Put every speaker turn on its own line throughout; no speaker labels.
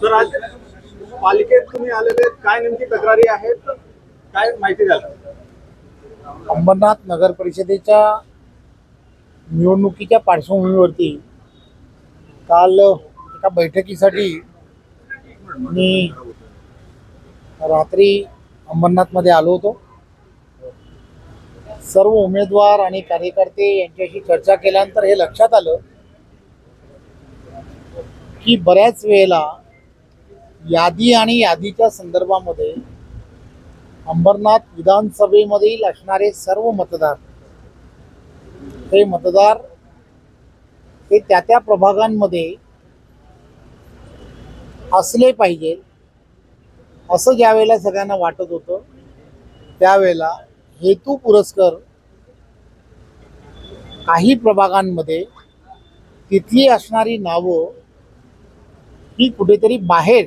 Sir आज पालिकेत तुम्ही आलेले आहेत. काय नेमकी तक्रारी आहेत? काय माहिती द्याल
अंबरनाथ नगर परिषदेच्या निवडणुकीच्या पार्श्वभूमीवरती काल एका बैठकीसाठी मी रात्री अंबरनाथमध्ये आलो होतो. सर्व उमेदवार आणि कार्यकर्ते यांच्याशी चर्चा केल्यानंतर हे लक्षात आलं की बऱ्याच वेळेला यादी आणि यादीच्या संदर्भामध्ये अंबरनाथ विधानसभेमधील असणारे सर्व मतदार हे मतदार हे त्या त्या प्रभागांमध्ये असले पाहिजे असं ज्या वेळेला सगळ्यांना वाटत होतं त्यावेळेला हेतू पुरस्कर काही प्रभागांमध्ये तिथली असणारी नावं ही कुठेतरी बाहेर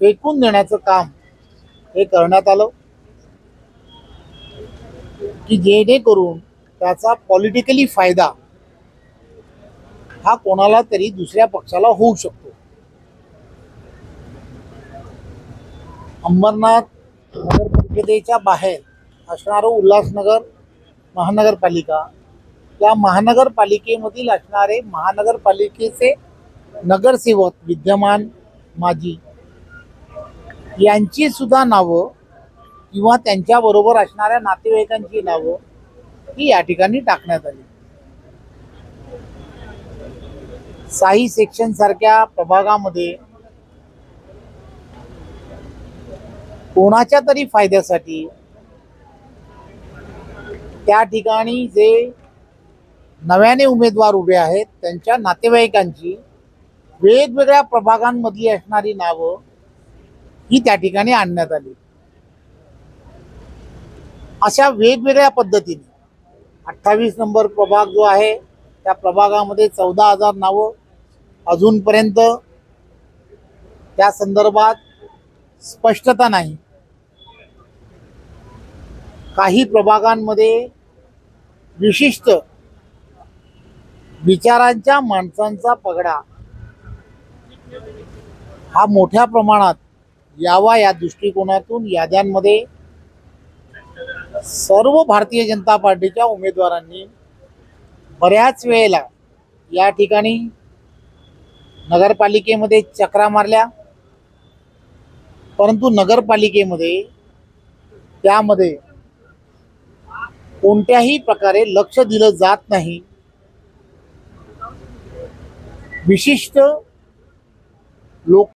फेकून देण्याचं काम हे करण्यात आलं. की जेणेकरून त्याचा पॉलिटिकली फायदा हा कोणाला तरी दुसऱ्या पक्षाला होऊ शकतो. अंबरनाथ नगरपरिषदेच्या बाहेर असणारं उल्हासनगर महानगरपालिका. या महानगरपालिकेमधील असणारे महानगरपालिकेचे नगरसेवक विद्यमान माजी यांची सुद्धा नावं किंवा त्यांच्याबरोबर असणाऱ्या नातेवाईकांची नावं ही या ठिकाणी टाकण्यात आली. साई सेक्शन सारख्या प्रभागामध्ये कोणाच्या तरी फायद्यासाठी त्या ठिकाणी जे नव्याने उमेदवार उभे आहेत त्यांच्या नातेवाईकांची वेगवेगळ्या प्रभागांमधली असणारी नावं ही त्या ठिकाणी आणण्यात आली. अशा वेगवेगळ्या पद्धतीने अठ्ठावीस नंबर प्रभाग जो आहे त्या प्रभागामध्ये चौदा हजार नावं अजूनपर्यंत त्या संदर्भात स्पष्टता नाही. काही प्रभागांमध्ये विशिष्ट विचारांच्या माणसांचा पगडा हा मोठ्या प्रमाणात यावा या दृष्टिकोनातून याद्यांमध्ये सर्व भारतीय जनता पार्टीच्या उमेदवारांनी बऱ्याच वेळेला या ठिकाणी नगरपालिकेमध्ये चक्रा मारल्या. परंतु नगरपालिकेमध्ये त्यामध्ये कोणत्याही प्रकारे लक्ष दिलं जात नाही. विशिष्ट लोक